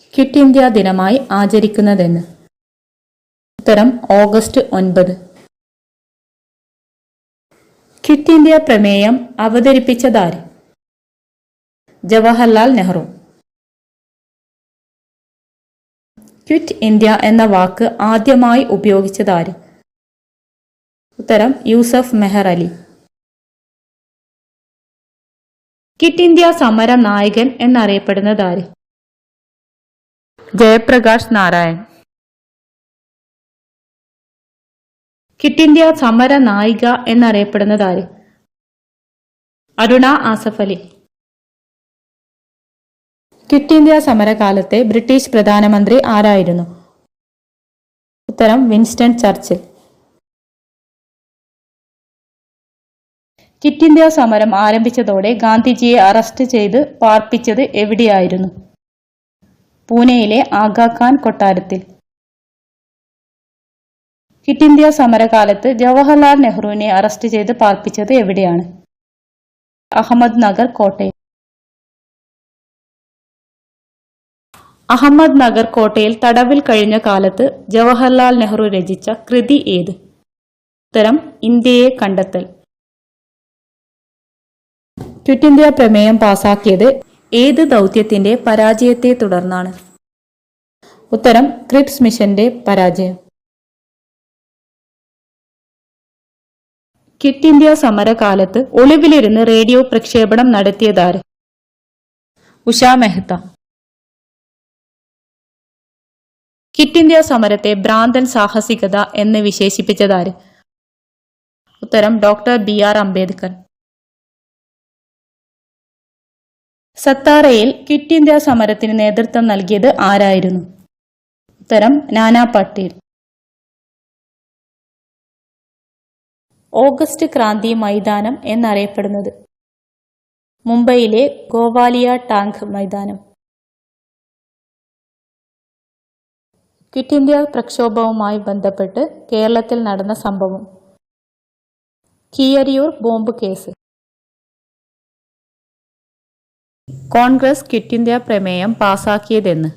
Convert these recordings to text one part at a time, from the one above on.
Quit India ദിനമായി ആചരിക്കുന്നതെന്ന്. ഉത്തരം August ഒൻപത്. ക്വിറ്റ് ഇന്ത്യ പ്രമേയം അവതരിപ്പിച്ചതാര് ജവഹർലാൽ നെഹ്റു. ക്വിറ്റ് ഇന്ത്യ എന്ന വാക്ക് ആദ്യമായി ഉപയോഗിച്ചതാര് ഉത്തരം യൂസഫ് മെഹർ അലി. ക്വിറ്റ് ഇന്ത്യ സമര നായകൻ എന്നറിയപ്പെടുന്നതാര് ജയപ്രകാശ് നാരായൺ. ക്വിറ്റ് ഇന്ത്യ സമര നായിക എന്നറിയപ്പെടുന്നതാര് അരുണ ആസഫ് അലി. ക്വിറ്റ് ഇന്ത്യ സമരകാലത്തെ ബ്രിട്ടീഷ് പ്രധാനമന്ത്രി ആരായിരുന്നു? ഉത്തരം വിൻസ്റ്റൺ ചർച്ചിൽ. ക്വിറ്റ് ഇന്ത്യ സമരം ആരംഭിച്ചതോടെ ഗാന്ധിജിയെ അറസ്റ്റ് ചെയ്ത് പാർപ്പിച്ചത് എവിടെയായിരുന്നു? പൂനെയിലെ ആഗാഖാൻ കൊട്ടാരത്തിൽ. ക്വിറ്റ് ഇന്ത്യ സമരകാലത്ത് ജവഹർലാൽ നെഹ്റുവിനെ അറസ്റ്റ് ചെയ്ത് പാർപ്പിച്ചത് എവിടെയാണ്? അഹമ്മദ് നഗർ കോട്ടയിൽ അഹമ്മദ് നഗർ കോട്ടയിൽ തടവിൽ കഴിഞ്ഞ കാലത്ത് ജവഹർലാൽ നെഹ്റു രചിച്ച കൃതി ഏത്? ഉത്തരം ഇന്ത്യയെ കണ്ടെത്തൽ. ക്വിറ്റ് ഇന്ത്യ പ്രമേയം പാസാക്കിയത് ഏത് ദൗത്യത്തിന്റെ പരാജയത്തെ തുടർന്നാണ്? ഉത്തരം ക്രിപ്സ് മിഷന്റെ പരാജയം. ക്വിറ്റ് ഇന്ത്യ സമരകാലത്ത് ഒളിവിലിരുന്ന് റേഡിയോ പ്രക്ഷേപണം നടത്തിയതാര്? ഉഷ മെഹ്ത്ത ക്വിറ്റ് ഇന്ത്യ സമരത്തെ ഭ്രാന്തൻ സാഹസികത എന്ന് വിശേഷിപ്പിച്ചതാര്? ഉത്തരം ഡോക്ടർ ബി ആർ അംബേദ്കർ. സത്താറയിൽ ക്വിറ്റ് ഇന്ത്യ സമരത്തിന് നേതൃത്വം നൽകിയത് ആരായിരുന്നു? ഉത്തരം നാനാ പട്ടേൽ. ഓഗസ്റ്റ് ക്രാന്തി മൈതാനം എന്നറിയപ്പെടുന്നത് മുംബൈയിലെ ഗോവാലിയ ടാങ്ക് മൈതാനം. ക്വിറ്റ് ഇന്ത്യ പ്രക്ഷോഭവുമായി ബന്ധപ്പെട്ട് കേരളത്തിൽ നടന്ന സംഭവം. Keezhariyur bomb case. Congress Quit India പ്രമേയം പാസാക്കിയതെന്ന്.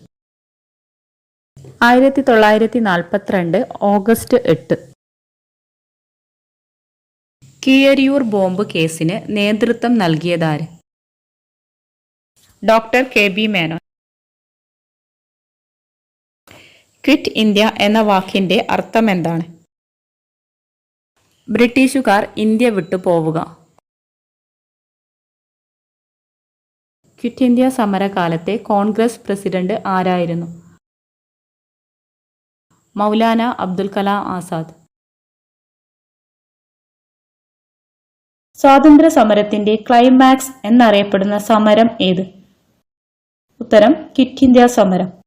ആയിരത്തി തൊള്ളായിരത്തി നാൽപ്പത്തിരണ്ട് ഓഗസ്റ്റ് എട്ട്. കീയരിയൂർ ബോംബ് കേസിന് നേതൃത്വം നൽകിയതാര്? Doctor K B Menon. Quit India എന്ന വാക്കിന്റെ അർത്ഥം എന്താണ് ബ്രിട്ടീഷുകാർ ഇന്ത്യ വിട്ടു ക്വിറ്റ് ഇന്ത്യ സമരകാലത്തെ കോൺഗ്രസ് പ്രസിഡന്റ് ആരായിരുന്നു? മൗലാന അബ്ദുൽ കലാം ആസാദ്. സ്വാതന്ത്ര്യ സമരത്തിന്റെ ക്ലൈമാക്സ് എന്നറിയപ്പെടുന്ന സമരം ഏത്? ഉത്തരം ക്വിറ്റ് ഇന്ത്യ സമരം.